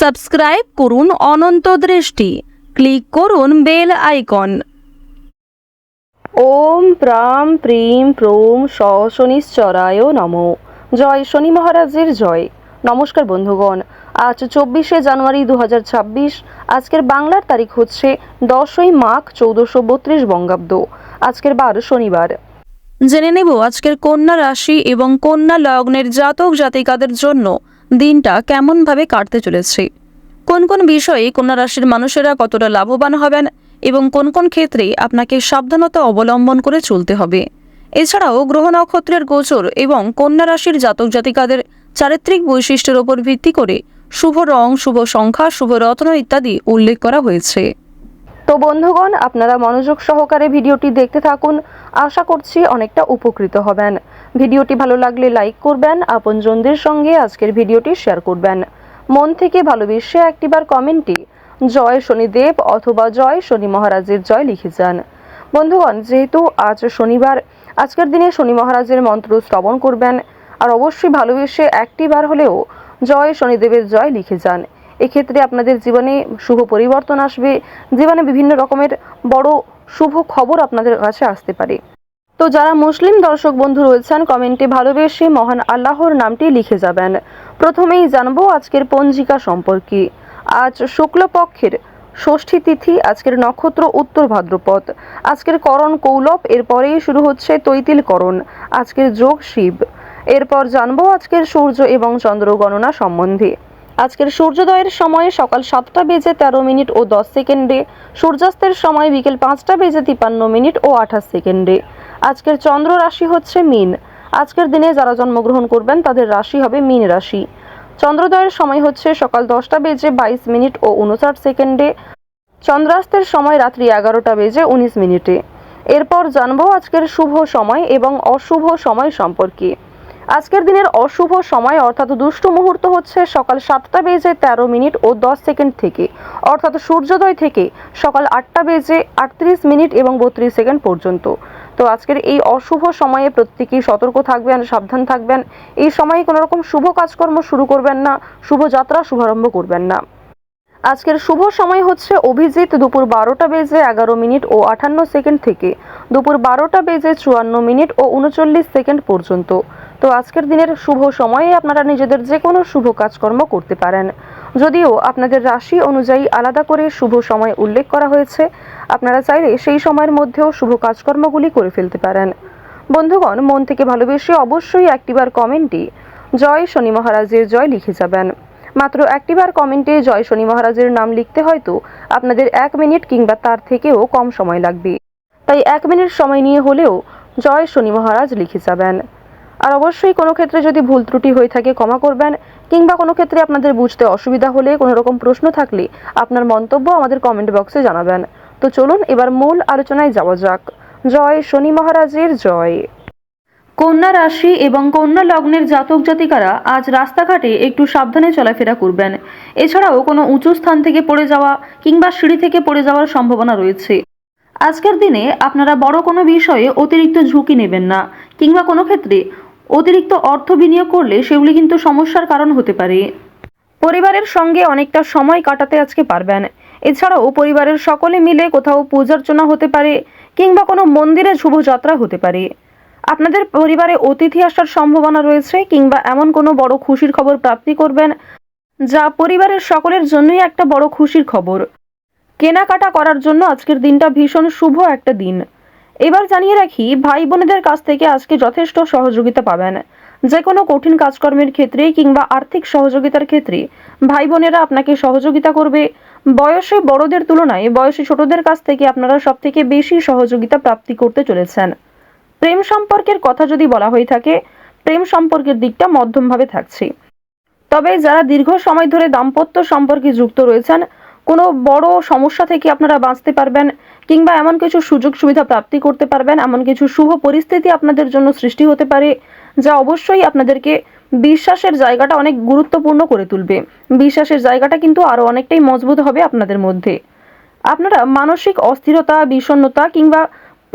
Subscribe করুন অনন্ত দৃষ্টি। Click করুন বেল আইকন। ওম প্রাম প্রিম প্রোম স শনিশ্চরায় নম। জয় শনি মহারাজের জয়। নমস্কার বন্ধুগণ আজ চব্বিশে জানুয়ারি দু হাজার ছাব্বিশ। আজকের বাংলার তারিখ হচ্ছে দশই মাঘ চৌদ্দশো বত্রিশ বঙ্গাব্দ। আজকের বার শনিবার। জেনে নেব আজকের কন্যা রাশি এবং কন্যা লগ্নের জাতক জাতিকাদের জন্য দিনটা কেমনভাবে কাটতে চলেছে? কোন কোন বিষয়ে কন্যা রাশির মানুষেরা কতটা লাভবান হবেন এবং কোন কোন ক্ষেত্রে আপনাকে সাবধানতা অবলম্বন করে চলতে হবে? এছাড়াও গ্রহ নক্ষত্রের গোচর এবং কন্যা রাশির জাতক জাতিকাদের চারিত্রিক বৈশিষ্ট্যের উপর ভিত্তি করে শুভ রং, শুভ সংখ্যা, শুভ রত্ন ইত্যাদি উল্লেখ করা হয়েছে। বন্ধুগণ, আপনারা মনোযোগ সহকারে ভিডিওটি দেখতে থাকুন। আশা করছি অনেকটা উপকৃত হবেন। ভিডিওটি ভালো লাগলে লাইক করবেন, আপনজনদের সঙ্গে আজকের ভিডিওটি শেয়ার করবেন। মন থেকে ভালোবেসে একটিবার কমেন্টে জয় শনিদেব অথবা জয় শনি মহারাজের জয় লিখে যান। বন্ধুগণ, যেহেতু আজ শনিবার, আজকের দিনে শনি মহারাজের মন্ত্র শ্রবণ করবেন। আর অবশ্যই ভালোবেসে একটিবার হলেও জয় শনিদেবের জয় লিখে যান। এক্ষেত্রে আপনাদের জীবনে শুভ পরিবর্তন আসবে। জীবনে বিভিন্ন রকমের বড় শুভ খবর আপনাদের কাছে আসতে পারে। তো যারা মুসলিম দর্শক বন্ধু রয়েছেন কমেন্টে ভালোবেসে মহান আল্লাহর নামটি লিখে যাবেন। প্রথমেই জানব আজকের পঞ্জিকা সম্পর্কে। আজ শুক্লপক্ষের ষষ্ঠী তিথি, আজকের নক্ষত্র উত্তর ভাদ্রপদ। আজকের করণ কৌলভ এরপরেই শুরু হচ্ছে তৈতিল করণ, আজকের যোগ শিব। এরপর জানব আজকের সূর্য এবং চন্দ্র গণনা সম্বন্ধে। আজকের সূর্যোদয়ের সময় সকাল সাতটা বেজে তেরো মিনিট ও দশ সেকেন্ডে, সূর্যাস্তের সময় বিকেল পাঁচটা বেজে তিপান্ন মিনিট ও আঠাশ সেকেন্ডে। আজকের চন্দ্র রাশি হচ্ছে মিন। আজকের দিনে যারা জন্মগ্রহণ করবেন, তাদের রাশি হবে মিন রাশি। চন্দ্রোদয়ের সময় হচ্ছে সকাল দশটা বেজে বাইশ মিনিট ও উনষাট সেকেন্ডে, চন্দ্রাস্তের সময় রাত্রি এগারোটা বেজে উনিশ মিনিটে। এরপর জানব আজকের শুভ সময় এবং অশুভ সময় সম্পর্কে। আজকের দিনের অশুভ সময়, অর্থাৎ দুষ্ট মুহূর্ত হচ্ছে সকাল সাতটা বেজে তেরো মিনিট ও দশ সেকেন্ড থেকে। অর্থাৎ সূর্যোদয় থেকে সকাল আটটা বেজে আটত্রিশ মিনিট এবং বত্রিশ সেকেন্ড পর্যন্ত। তো আজকের এই অশুভ সময়ে প্রত্যেকেই সতর্ক থাকবেন, সাবধান থাকবেন। এই সময়ে কোনো রকম শুভ কাজকর্ম শুরু করবেন না, শুভ যাত্রা শুভারম্ভ করবেন না। আজকের শুভ সময় হচ্ছে অভিজিৎ দুপুর বারোটা বেজে এগারো মিনিট ও আটান্ন সেকেন্ড থেকে। দুপুর বারোটা বেজে চুয়ান্ন মিনিট ও উনচল্লিশ সেকেন্ড পর্যন্ত। তো আজকের দিনের শুভ সময়ে আপনারা নিজেদের যে কোনো শুভ কাজকর্ম করতে পারেন। যদিও আপনাদের রাশি অনুযায়ী আলাদা করে শুভ সময় উল্লেখ করা হয়েছে, আপনারা চাইলে সেই সময়ের মধ্যেও শুভ কাজকর্মগুলি করে ফেলতে পারেন। বন্ধুগণ, মন থেকে ভালোবেসে অবশ্যই একটিবার কমেন্টে জয় শনি মহারাজের জয় লিখে যাবেন। মাত্র একটিবার কমেন্টে জয় শনি মহারাজের নাম লিখতে হয়তো আপনাদের এক মিনিট কিংবা তার থেকেও কম সময় লাগবে। তাই এক মিনিট সময় নিয়ে হলেও জয় শনি মহারাজ লিখে যাবেন। আর অবশ্যই কোনো ক্ষেত্রে যদি ভুল ত্রুটি হয়ে থাকে ক্ষমা করবেন, কিংবা কোনো ক্ষেত্রে আপনাদের বুঝতে অসুবিধা হলে কোনো রকম প্রশ্ন থাকলে আপনার মন্তব্য আমাদের কমেন্ট বক্সে জানাবেন। তো চলুন এবার মূল আলোচনায় যাওয়া যাক। জয় শনি মহারাজের জয়। কন্যা রাশি এবং কন্যা লগ্নের জাতক জাতিকারা আজ রাস্তাঘাটে একটু সাবধানে চলাফেরা করবেন। এছাড়াও কোনো উঁচু স্থান থেকে পড়ে যাওয়া কিংবা সিঁড়ি থেকে পড়ে যাওয়ার সম্ভাবনা রয়েছে। আজকের দিনে আপনারা বড় কোনো বিষয়ে অতিরিক্ত ঝুঁকি নেবেন না, কিংবা কোনো ক্ষেত্রে অতিরিক্ত অর্থ বিনিয়োগ করলে সেগুলি কিন্তু সমস্যার কারণ হতে পারে। পরিবারের সঙ্গে অনেকটা সময় কাটাতে আজকে পারবেন। এছাড়াও পরিবারের সকলে মিলে কোথাও পূজার্চনা হতে পারে কিংবা কোনো মন্দিরে শুভযাত্রা হতে পারে। আপনাদের পরিবারে অতিথি আসার সম্ভাবনা রয়েছে কিংবা এমন কোনো বড় খুশির খবর প্রাপ্তি করবেন যা পরিবারের সকলের জন্যই একটা বড় খুশির খবর। কেনাকাটা করার জন্য আজকের দিনটা ভীষণ শুভ একটা দিন। এবার জানিয়ে রাখি ভাই বোনেদের কাছ থেকে আজকে যথেষ্ট সহযোগিতা পাবেন। যে কোনো কঠিন কাজকর্মের ক্ষেত্রে কিংবা আর্থিক সহযোগিতার ক্ষেত্রে ভাই বোনেরা আপনাকে সহযোগিতা করবে। বয়সে বড়দের তুলনায় বয়সে ছোটদের কাছ থেকে আপনারা সব থেকে বেশি সহযোগিতা প্রাপ্তি করতে চলেছেন। প্রেম সম্পর্কের কথা যদি বলা হয়ে থাকে, প্রেম সম্পর্কের দিকটা মধ্যমভাবে থাকছে। তবে যারা দীর্ঘ সময় ধরে দাম্পত্য সম্পর্কে যুক্ত রয়েছেন কোনো বড় সমস্যা থেকে আপনারা বাঁচতে পারবেন কিংবা এমন কিছু সুযোগ সুবিধা প্রাপ্তি করতে পারবেন, এমন কিছু শুভ পরিস্থিতি আপনাদের জন্য সৃষ্টি হতে পারে, যা অবশ্যই আপনাদেরকে বিশ্বাসের জায়গাটা অনেক গুরুত্বপূর্ণ করে তুলবে। বিশ্বাসের জায়গাটা কিন্তু আরও অনেকটাই মজবুত হবে আপনাদের মধ্যে। আপনারা মানসিক অস্থিরতা বিষণ্নতা কিংবা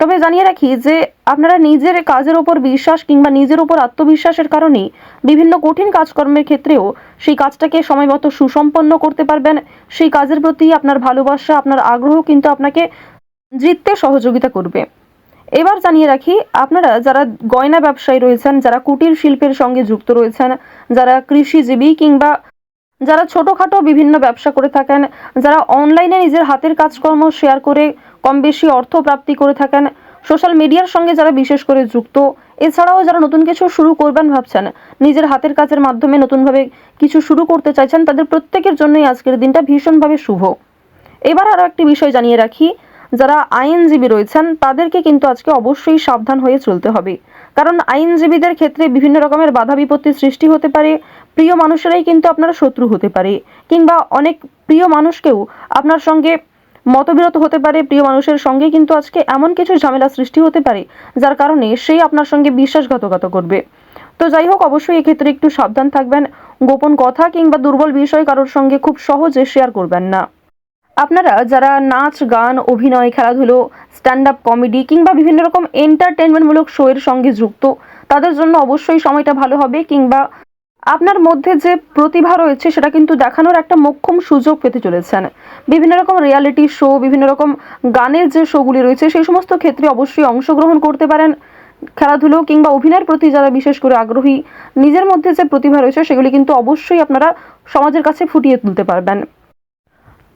তবে জানিয়ে রাখি যে আপনারা নিজের কাজের ওপর বিশ্বাস কিংবা নিজের ওপর আত্মবিশ্বাসের কারণে বিভিন্ন কঠিন কাজকর্মের ক্ষেত্রেও সেই কাজটাকে সময়মতো সুসম্পন্ন করতে পারবেন। সেই কাজের প্রতি আপনার ভালোবাসা, আপনার আগ্রহ কিন্তু আপনাকে জিততে সহযোগিতা করবে। এবার জানিয়ে রাখি, আপনারা যারা গয়না ব্যবসায়ী রয়েছেন, যারা কুটির শিল্পের সঙ্গে যুক্ত রয়েছেন, যারা কৃষিজীবী কিংবা যারা ছোটোখাটো বিভিন্ন ব্যবসা করে থাকেন, যারা অনলাইনে নিজের হাতের কাজকর্ম শেয়ার করে কম বেশি অর্থ প্রাপ্তি করে থাকেন সোশ্যাল মিডিয়ার সঙ্গে যারা বিশেষ করে যুক্ত, এছাড়াও যারা নতুন কিছু শুরু করবেন ভাবছেন, নিজের হাতের কাজের মাধ্যমে নতুনভাবে কিছু শুরু করতে চাইছেন, তাদের প্রত্যেকের জন্যই আজকের দিনটা ভীষণভাবে শুভ। এবার আরও একটি বিষয় জানিয়ে রাখি যারা আইনজীবী রয়েছেন, তাদেরকে কিন্তু আজকে অবশ্যই সাবধান হয়ে চলতে হবে। কারণ আইনজীবীদের ক্ষেত্রে বিভিন্ন রকমের বাধা বিপত্তি সৃষ্টি হতে পারে, প্রিয় মানুষেরাই কিন্তু আপনার শত্রু হতে পারে, কিংবা অনেক প্রিয় মানুষকেও আপনার সঙ্গে মতবিরত হতে পারে, প্রিয় মানুষের সঙ্গে কিন্তু আজকে এমন কিছু ঝামেলা সৃষ্টি হতে পারে, যার কারণে সেই আপনার সঙ্গে বিশ্বাসঘাতকতা করবে। তো যাই হোক, অবশ্যই এক্ষেত্রে একটু সাবধান থাকবেন, গোপন কথা কিংবা দুর্বল বিষয় কারোর সঙ্গে খুব সহজে শেয়ার করবেন না। আপনারা যারা নাচ, গান, অভিনয়, খেলাধুলো স্ট্যান্ড আপ কমেডি কিংবা বিভিন্ন রকম এন্টারটেনমেন্টমূলক শো এর সঙ্গে যুক্ত, তাদের জন্য অবশ্যই সময়টা ভালো হবে কিংবা আপনার মধ্যে যে প্রতিভা রয়েছে সেটা কিন্তু দেখানোর একটা মোক্ষম সুযোগ পেতে চলেছেন। বিভিন্ন রকম রিয়ালিটি শো বিভিন্ন রকম গানের যে শোগুলি রয়েছে, সেই সমস্ত ক্ষেত্রে অবশ্যই অংশগ্রহণ করতে পারেন। খেলাধুলো কিংবা অভিনয়ের প্রতি যারা বিশেষ করে আগ্রহী, নিজের মধ্যে যে প্রতিভা রয়েছে সেগুলি কিন্তু অবশ্যই আপনারা সমাজের কাছে ফুটিয়ে তুলতে পারবেন।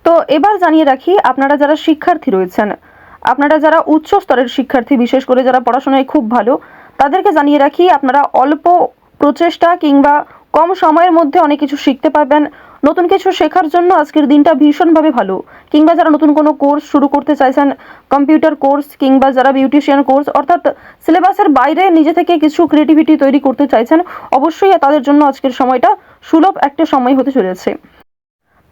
তো এবার জানিয়ে রাখি, আপনারা যারা শিক্ষার্থী রয়েছেন, আপনারা যারা উচ্চ স্তরের শিক্ষার্থী, বিশেষ করে যারা পড়াশোনায় খুব ভালো, তাদেরকে জানিয়ে রাখি, আপনারা অল্প প্রচেষ্টা কিংবা কম সময়ের মধ্যে অনেক কিছু শিখতে পারবেন। নতুন কিছু শেখার জন্য আজকের দিনটা ভীষণভাবে ভালো। কিংবা যারা নতুন কোনো কোর্স শুরু করতে চাইছেন, কম্পিউটার কোর্স কিংবা যারা বিউটিশিয়ান কোর্স, অর্থাৎ সিলেবাসের বাইরে নিজে থেকে কিছু ক্রিয়েটিভিটি তৈরি করতে চাইছেন, অবশ্যই তাদের জন্য আজকের সময়টা সুলভ একটা সময় হতে চলেছে।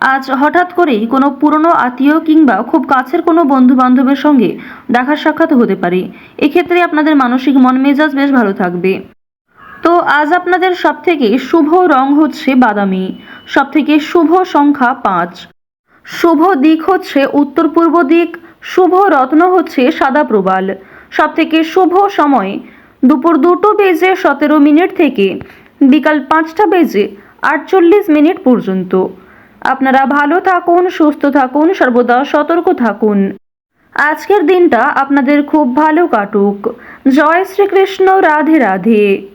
আজ হঠাৎ করেই কোনো পুরনো আত্মীয় কিংবা খুব কাছের কোনো বন্ধু বান্ধবের সঙ্গে দেখা সাক্ষাৎ হতে পারে। এক্ষেত্রে আপনাদের মানসিক মন মেজাজ বেশ ভালো থাকবে। তো আজ আপনাদের সবথেকে শুভ রং হচ্ছে বাদামি। সবথেকে শুভ সংখ্যা পাঁচ। শুভ দিক হচ্ছে উত্তর পূর্ব দিক। শুভ রত্ন হচ্ছে সাদা প্রবাল। সবথেকে শুভ সময় দুপুর দুটো বেজে সতেরো মিনিট থেকে বিকাল পাঁচটা বেজে আটচল্লিশ মিনিট পর্যন্ত। আপনারা ভালো থাকুন, সুস্থ থাকুন, সর্বদা সতর্ক থাকুন। আজকের দিনটা আপনাদের খুব ভালো কাটুক। জয় শ্রীকৃষ্ণ, রাধে রাধে।